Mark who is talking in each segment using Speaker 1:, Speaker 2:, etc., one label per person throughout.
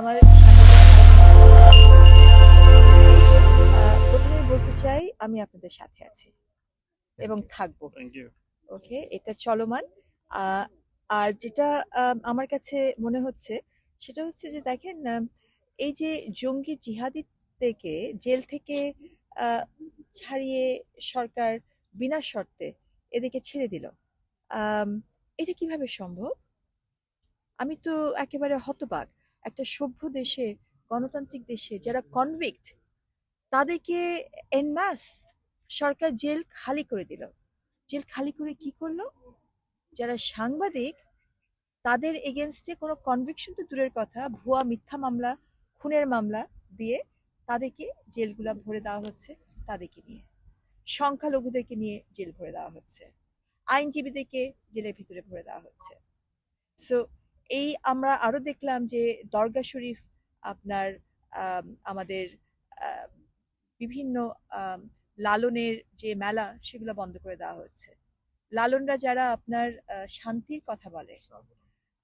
Speaker 1: আমার প্রথমেই বলতে চাই আমি আপনাদের সাথে আছি এবং থাকব। ওকে এটা চলমান। আর যেটা আমার কাছে মনে হচ্ছে সেটা হচ্ছে যে দেখেন এই যে জঙ্গি জিহাদিদেরকে জেল থেকে ছাড়িয়ে সরকার বিনা শর্তে এদেরকে ছেড়ে দিল এটা কীভাবে সম্ভব? আমি তো একেবারে হতবাক। একটা সভ্য দেশে, গণতান্ত্রিক দেশে যারা কনভিক্ট তাদেরকে এনমাস সরকার জেল খালি করে দিল। জেল খালি করে কি করল? যারা সাংবাদিক, তাদের এগেনস্টে কোনো কনভিকশন তো দূরের কথা, ভুয়া মিথ্যা মামলা, খুনের মামলা দিয়ে তাদেরকে জেলগুলা ভরে দেওয়া হচ্ছে তাদেরকে নিয়ে। সংখ্যালঘুদেরকে নিয়ে জেল ভরে দেওয়া হচ্ছে। আইনজীবীদেরকে জেলের ভিতরে ভরে দেওয়া হচ্ছে। সো এই আমরা আরও দেখলাম যে দরগা শরীফ আপনার আমাদের বিভিন্ন লালনের যে মেলা সেগুলো বন্ধ করে দেওয়া হচ্ছে লালনরা যারা আপনার শান্তির কথা বলে,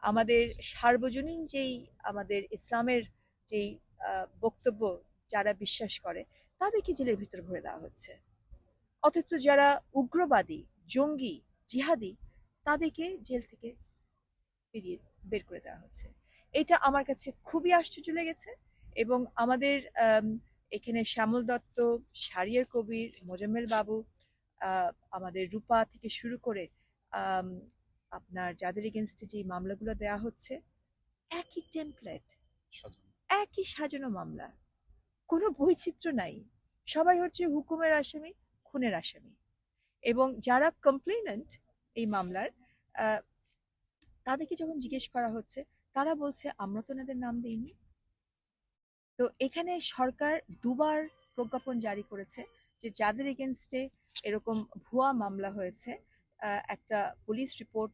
Speaker 1: আমাদের সার্বজনীন যেই আমাদের ইসলামের যেই বক্তব্য যারা বিশ্বাস করে, তাদেরকে জেলের ভিতর ভরে দেওয়া হচ্ছে। অথচ যারা উগ্রবাদী, জঙ্গি, জিহাদি, তাদেরকে জেল থেকে বেরিয়ে বের করে দেওয়া হচ্ছে। এটা আমার কাছে খুবই আশ্চর্য লেগেছে এবং আমাদের এখানে শ্যামল দত্ত শারিয়ার কবির মোজাম্মেল বাবু আমাদের রূপা থেকে শুরু করে আপনার যাদের এগেনস্টে যে মামলাগুলো দেয়া হচ্ছে একই টেমপ্লেট একই সাজানো মামলা কোনো বৈচিত্র্য নাই। সবাই হচ্ছে হুকুমের আসামি খুনের আসামি। এবং যারা কমপ্লেনেন্ট এই মামলার তাদেরকে যখন জিজ্ঞেস করা হচ্ছে, তারা বলছে, আমরা তো ওনাদের নাম দিইনি। তো এখানে সরকার দুবার প্রজ্ঞাপন জারি করেছে যে যাদের এগেনস্টে এরকম ভুয়া মামলা হয়েছে একটা পুলিশ রিপোর্ট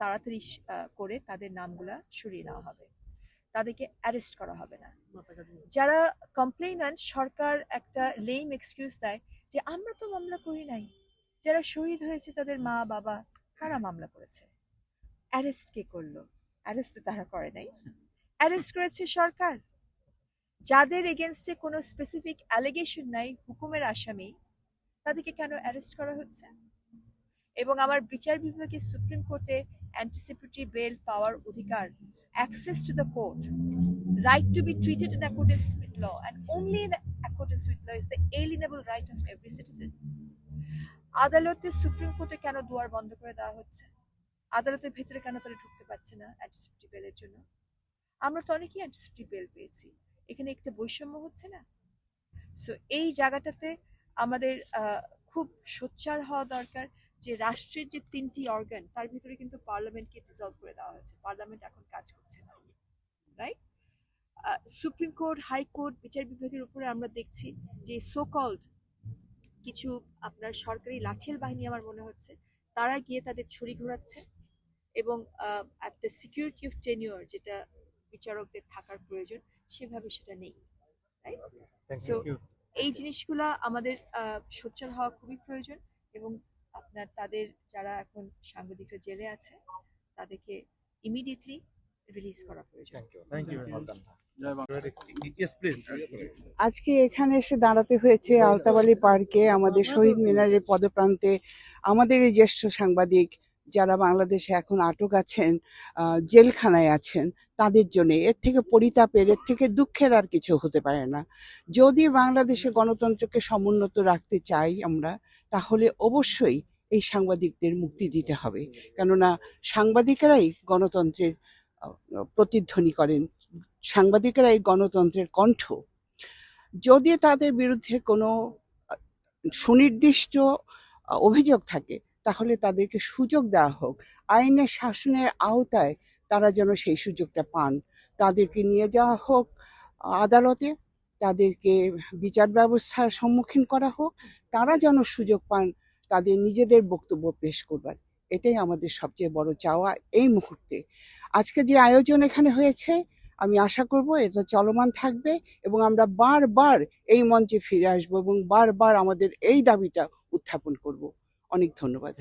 Speaker 1: তাড়াতাড়ি করে তাদের নামগুলা সরিয়ে নেওয়া হবে। তাদেরকে অ্যারেস্ট করা হবে না। যারা কমপ্লেইনান্ট, সরকার একটা লেম এক্সকিউজ দেয় যে, আমরা তো মামলা করি নাই। যারা শহীদ হয়েছে তাদের মা বাবা তারা মামলা করেছে। অ্যারেস্ট কে করল? অ্যারেস্ট তারা করে নাই। অ্যারেস্ট করেছে সরকার। যাদের এগেনস্টে কোনো স্পেসিফিক অ্যালিগেশন নাই, হুকুমের আসামি, তাদেরকে কেন অ্যারেস্ট করা হচ্ছে? এবং আমার বিচার বিভাগে সুপ্রিম কোর্টে অ্যান্টিসিপেটরি বেল পাওয়ার অধিকার access to the court right to be treated in accordance with law, and only in accordance with law is the alienable right of every citizen. আদালতে সুপ্রিম কোর্টে কেন দুয়ার বন্ধ করে দেওয়া হচ্ছে? আদালতের ভেতরে কেন তারা ঢুকতে পারছে না অ্যান্টিসিপিটি বেলের জন্য? আমরা তো অনেকেই অ্যান্টিসিপিটি বেল পেয়েছি। এখানে একটা বৈষম্য হচ্ছে না? সো এই জায়গাটাতে আমাদের খুব সোচ্চার হওয়া দরকার যে রাষ্ট্রের যে তিনটি অর্গান তার ভিতরে কিন্তু পার্লামেন্টকে ডিসলভ করে দেওয়া হয়েছে। পার্লামেন্ট এখন কাজ করছে না। রাইট সুপ্রিম কোর্ট হাইকোর্ট বিচার বিভাগের উপরে আমরা দেখছি যে সোকল্ড কিছু আপনার সরকারি লাঠিয়াল বাহিনী আমার মনে হচ্ছে, তারা গিয়ে তাদের ছড়ি ঘোরাচ্ছে। এবং একটা সিকিউরিটি অফ টেনিওর যেটা বিচারকদের থাকার প্রয়োজন সেভাবে সেটা নেই So, এই জিনিসগুলা আমাদের সোচ্চার হওয়া খুবই প্রয়োজন এবং আপনার তাদের যারা এখন সাংবাদিকরা জেলে আছে তাদেরকে ইমিডিয়েটলি রিলিজ করা প্রয়োজন।
Speaker 2: আজকে এখানে এসে দাঁড়াতে হয়েছে আলতাবালি পার্কে আমাদের শহীদ মিনারের পদপ্রান্তে আমাদের এই জ্যেষ্ঠ সাংবাদিক যারা বাংলাদেশে এখন আটক আছেন জেলখানায় আছেন, তাদের জন্য এর থেকে পরিতাপের, এর থেকে দুঃখের আর কিছু হতে পারে না। যদি বাংলাদেশে গণতন্ত্রকে সমুন্নত রাখতে চাই আমরা, তাহলে অবশ্যই এই সাংবাদিকদের মুক্তি দিতে হবে। কেননা সাংবাদিকেরাই গণতন্ত্রের প্রতিধ্বনি করেন। সাংবাদিকেরাই গণতন্ত্রের কণ্ঠ। যদি তাদের বিরুদ্ধে কোনো সুনির্দিষ্ট অভিযোগ থাকে তাহলে তাদেরকে সুযোগ দেওয়া হোক। আইনের শাসনের আওতায় তারা যেন সেই সুযোগটা পান। তাদেরকে নিয়ে যাওয়া হোক আদালতে, তাদেরকে বিচার ব্যবস্থার সম্মুখীন করা হোক, তারা যেন সুযোগ পান তাদের নিজেদের বক্তব্য পেশ করবার। এটাই আমাদের সবচেয়ে বড় চাওয়া এই মুহূর্তে। আজকে যে আয়োজন এখানে হয়েছে, আমি আশা করব এটা চলমান থাকবে এবং আমরা বারবার এই মঞ্চে ফিরে আসব এবং বারবার আমাদের এই দাবিটা উত্থাপন করব। অনেক ধন্যবাদ।